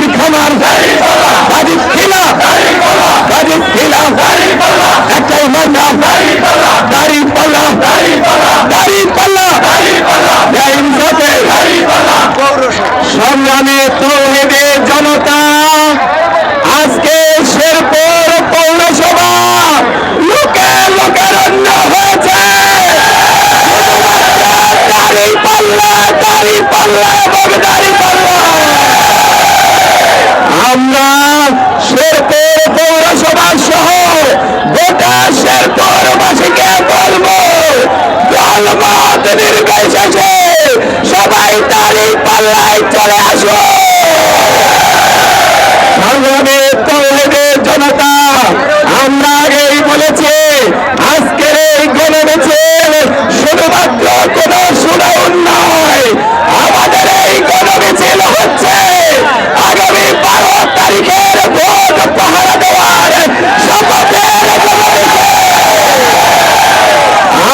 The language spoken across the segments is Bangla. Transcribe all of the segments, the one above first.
রহমান গাজী খিলা। গাজী খিলা। একটাই মার্কা দাড়ি পাল্লা। দাড়ি পাল্লা। সংগ্রামে তৌহিদে জনতা। আজকে শেরপুর পৌরসভা লোকে লোকের অন্য হয়েছে। দাড়ি পাল্লা দাড়ি পাল্লা এবং দাড়ি পাল্লা আমরা শেরপুর পৌরসভা সহ গোটা শেরপুরবাসীকে বলব দলমত নির্বিশেষে সবাই দাড়ি পাল্লায় চলে আসো সংগ্রামে তৌহিদের জনতা আমরা আগেই বলেছি আজকের এই গণমিছিল শুধুমাত্র কোন শুনাউন নয় আমাদের এই গণমিছিল হচ্ছে আগামী বারো তারিখের ভোট পাহারা দেওয়ার শপথের গণমিছিল।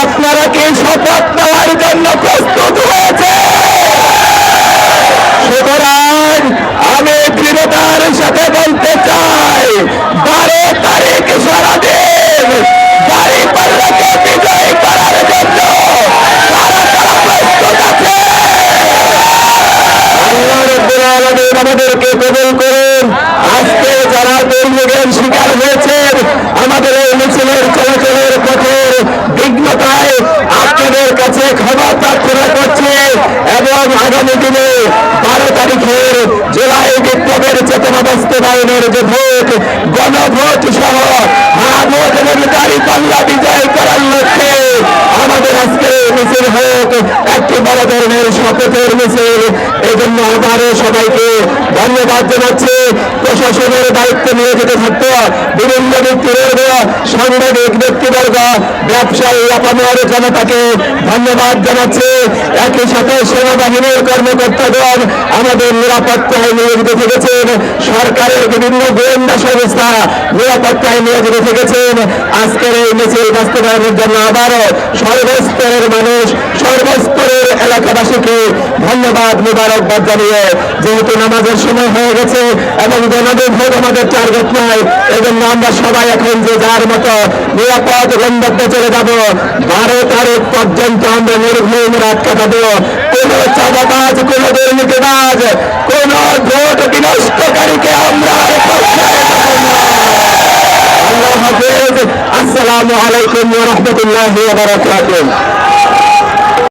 আপনারা কি শপথ নেওয়ার জন্য প্রস্তুত হয়েছে সুতরাং আমি দৃঢ়তার সাথে বলতে চাই বারো তারিখ সারাদিন বাড়ি পাল্লাকে বিজয় করার জন্য কারা কারা প্রস্তুত আছে আল্লাহ রব্বুল আলামিন আমাদেরকে কবুল করুন। আজকে যারা দুর্যোগের শিকার হয়েছেন, আমাদের এই মিছিলের চলাচলের পথের বিঘ্নতায় আপনাদের কাছে ক্ষমা প্রার্থনা করছি এবং আগামী দিনে বারো তারিখের জুলাই বিপ্লবের চেতনা বাস্তবায়নের যে ভোট, গণভোট সহ ভোট এবং দাড়ি পাল্লা বিজয় করার লক্ষ্যে আমাদের আজকে মিছিল একটি বড় ধরনের শপথের মিছিল এই জন্য আবারও সবাইকে ধন্যবাদ জানাচ্ছি। প্রশাসনের দায়িত্ব নিয়ে যেতে থাকতো বিভিন্ন ব্যক্তিবর্গ সাংবাদিক ব্যক্তিবর্গ, ব্যবসায়ী, আপামর জনতাকে ধন্যবাদ জানাচ্ছি। একই সাথে সেনাবাহিনীর কর্মকর্তাগণ আমাদের নিরাপত্তায় নিয়োজিত থেকেছেন। সরকারের বিভিন্ন গোয়েন্দা সংস্থা নিরাপত্তায় নিয়োজিত থেকেছেন। আজকের এই মিছিল বাস্তবায়নের জন্য আবারও সর্বস্তরের মানুষ, সর্বস্তরের এলাকাবাসীকে ধন্যবাদ, মুবারকবাদ জানিয়ে যেহেতু নামাজের সময় হয়ে গেছে এবং জনদের ভোট আমাদের টার্গেট নয় এজন্য আমরা সবাই এখন যে যার মতো নিরাপদ গন্তব্যে চলে যাব, বারো তারিখ পর্যন্ত আমরা নির্ঘুম রাত কাটাবো কোন চাঁদাবাজ, কোন দুর্নীতিবাজ, কোন ভোট বিনষ্টকারীকে আমরা আর প্রশ্রয় দেব না। আল্লাহ